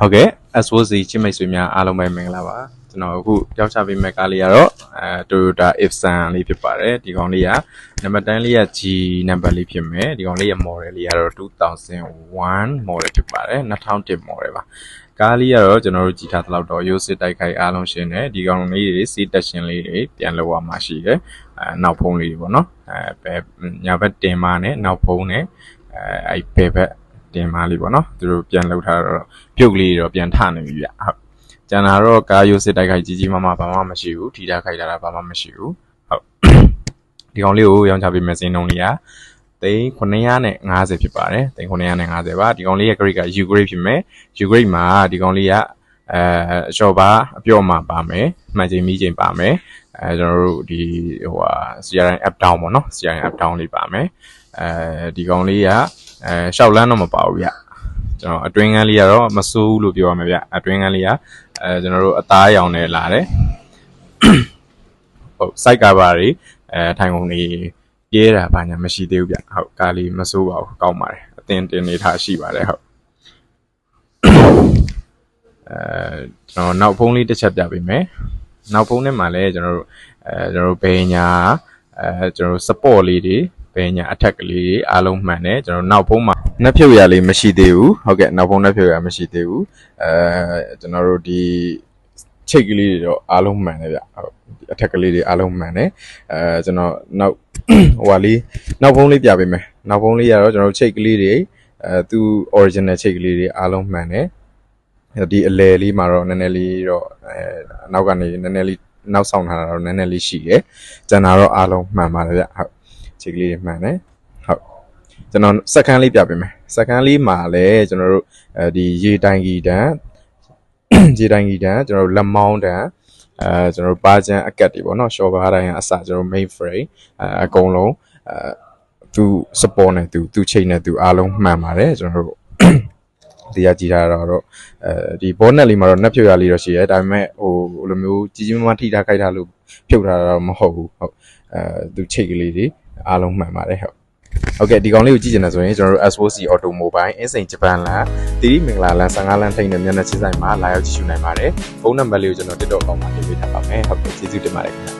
ဟုတ်ကဲ့ S4C ချစ်မိတ်ဆွေများအားလုံးပဲမင်္ဂလာပါကျွန်တော်အခုကြောက်ချပေးမဲ့ကားလေးကတော့အဲ Toyota Ipsan လေးဖြစ်ပါတယ်ဒီကောင်လေးကနံပါတ်10လေးက G နံပါတ်လေးဖြစ်မယ်ဒီကောင်လေးရဲ့ model လေးကတော့2001 model ဖြစ်ပါတယ်2001 model ပါကားလေးကတော့ကျွန်တော်တို့ကြည့်ထားသလောက်တော့ရိုးစစ်တိုက်ခိုက်အားလုံးရှင်းတယ်ဒီကောင်လေးတွေစီးတက်ရှင်လေးတွေပြန်လောက်ရမှာရှိတယ်အဲနောက်ဖုံးလေးတွေပေါ့နော်အဲဘယ်ညာဘက်တင်မနဲ့နောက်ဖုံးနဲ့အဲအဲ့ဘယ်ဘက် တင်မာလေးပေါ့နော်သူတို့ပြန်လှုပ်ထားတော့ပြုတ်လေးတော့ပြန်ထနေပြီဗျဟုတ်ကျန်တာတော့ကားရိုးစစ်တိုက်ခိုက်ကြီးကြီးမားမားဘာမှမရှိဘူးထီထားခိုက်တာဘာမှမရှိဘူးဟုတ်ဒီကောင်လေးကိုရောင်းချပေးမယ်စင်းနှုန်းလေးကသိန်း950ဖြစ်ပါတယ်သိန်း950ပါဒီကောင်လေးရဲ့ grade က U grade ဖြစ်မယ် U grade မှာဒီကောင်လေးကအဲအလျှော့ပါအပြော့မှာပါမယ်မှန်ချိန်မိချိန်ပါမယ်အဲကျွန်တော်တို့ဒီဟိုဟာ CRN up down ပေါ့နော် CRN up down လေးပါမယ်အဲဒီကောင်လေးက အဲရှောက်လန်းတော့မပါဘူးဗျကျွန်တော်အတွင်းကန်းလေးကတော့မစိုးဘူးလို့ပြောရမှာဗျအတွင်းကန်းလေးကအဲကျွန်တော်တို့အသားရောင်နဲ့လာတယ်ဟုတ် site cover တွေအဲထိုင်ကုန်တွေပြဲတာဘာညာမရှိသေးဘူးဗျဟုတ်ကားလေးမစိုးပါဘူးကောင်းပါတယ်အတင်တင်နေထားရှိပါတယ်ဟုတ်အဲကျွန်တော်နောက်ဖုန်းလေးတစ်ချက်ပြပေးမယ်နောက်ဖုန်းထဲမှာလည်းကျွန်တော်တို့အဲကျွန်တော်တို့ဘယ်ညာအဲကျွန်တော်တို့ support လေးတွေ ဘယ်ညာ attack ကလေးတွေအားလုံးမှန်တယ်ကျွန်တော်နောက်ဖုန်းမှာနှက်ဖြုတ်ရလေးမရှိသေးဘူးဟုတ်ကဲ့နောက်ဖုန်းနှက်ဖြုတ်ရမရှိသေးဘူးအဲကျွန်တော်တို့ဒီချိတ်ကလေးတွေတော့အားလုံးမှန်တယ်ဗျဟုတ်အထက်ကလေးတွေအားလုံးမှန်တယ်အဲကျွန်တော်နောက်ဟိုဟာလေးနောက်ဖုန်းလေးပြပေးမယ်နောက်ဖုန်းလေးကတော့ကျွန်တော်တို့ချိတ်ကလေးတွေအဲသူ original ချိတ်ကလေးတွေအားလုံးမှန်တယ်ဒီအလဲလေးမှာတော့နည်းနည်းလေးတော့အဲနောက်ကနေနည်းနည်းလေးနောက်ဆောင်ထားတာတော့နည်းနည်းလေးရှိတယ်ကျန်တာတော့အားလုံးမှန်ပါတယ်ဗျဟုတ် ချိတ်ကလေးတွေမှန်တယ်ဟုတ်ကျွန်တော်စက္ကန့်လေးပြပေးမယ်စက္ကန့်လေးမှာလည်းကျွန်တော်တို့အဲဒီရေတိုင်ကြီးတန်းခြေတိုင်းကြီးတန်းကျွန်တော်တို့လက်မောင်းတန်းအဲကျွန်တော်တို့ပါချန်အကတ်တွေပေါ့နော်ရှော့ကားတိုင်းအစကျွန်တော်တို့ main frame အဲအကုန်လုံးအဲသူ support နဲ့သူသူချိန်နဲ့သူအားလုံးမှန်ပါတယ်ကျွန်တော်တို့တရားကြည့်တာတော့အဲဒီ bonnet လေးမှာတော့နှက်ဖြုတ်ရလေးတော့ရှိရဲဒါပေမဲ့ဟိုလိုမျိုးကြီးကြီးမားမားထိထားခိုက်ထားလို့ဖြုတ်ထားတာတော့မဟုတ်ဘူးဟုတ်အဲသူချိတ်ကလေးတွေ အားလုံးမှန်ပါတယ်ဟုတ်ဟုတ်ကဲ့ဒီကောင်လေးကိုကြည့်ချင်တယ်ဆိုရင်ကျွန်တော်တို့ S4C Automobile အင်းစိန်ဂျပန်လန်တီရီမင်္ဂလာလန်15လန်ထိပ်နဲ့မျက်နှာချင်းဆိုင်မှာလာရောက်ကြည့်ရှုနိုင်ပါတယ်ဖုန်းနံပါတ်လေးကိုကျွန်တော် TikTok အကောင့်မှာတင်ပေးထားပါမယ်ဟုတ်ကဲ့ကျေးဇူးတင်ပါတယ်ခင်ဗျာ